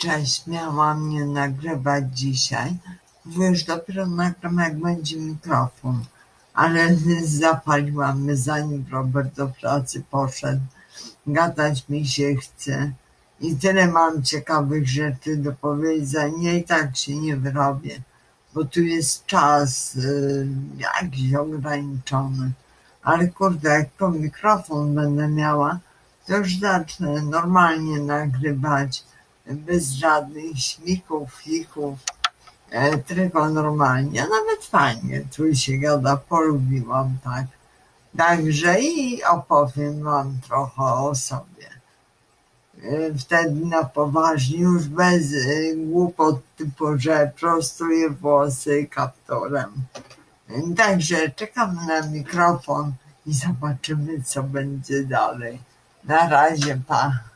Cześć, miałam nie nagrywać dzisiaj. Bo już dopiero nagram, jak będzie mikrofon. Ale zapaliłam, zanim Robert do pracy poszedł. Gadać mi się chce. I tyle mam ciekawych rzeczy do powiedzenia i tak się nie wyrobię. Bo tu jest czas y, jakiś ograniczony. Ale kurde, jak to mikrofon będę miała, to już zacznę normalnie nagrywać bez żadnych śmichów, fichów, e, tylko normalnie, a nawet fajnie, tu się gada, polubiłam tak. Także i opowiem wam trochę o sobie. E, Wtedy na poważnie, już bez e, głupot typu, że prostuję włosy kaptorem. E, Także czekam na mikrofon i zobaczymy, co będzie dalej. Na razie, pa.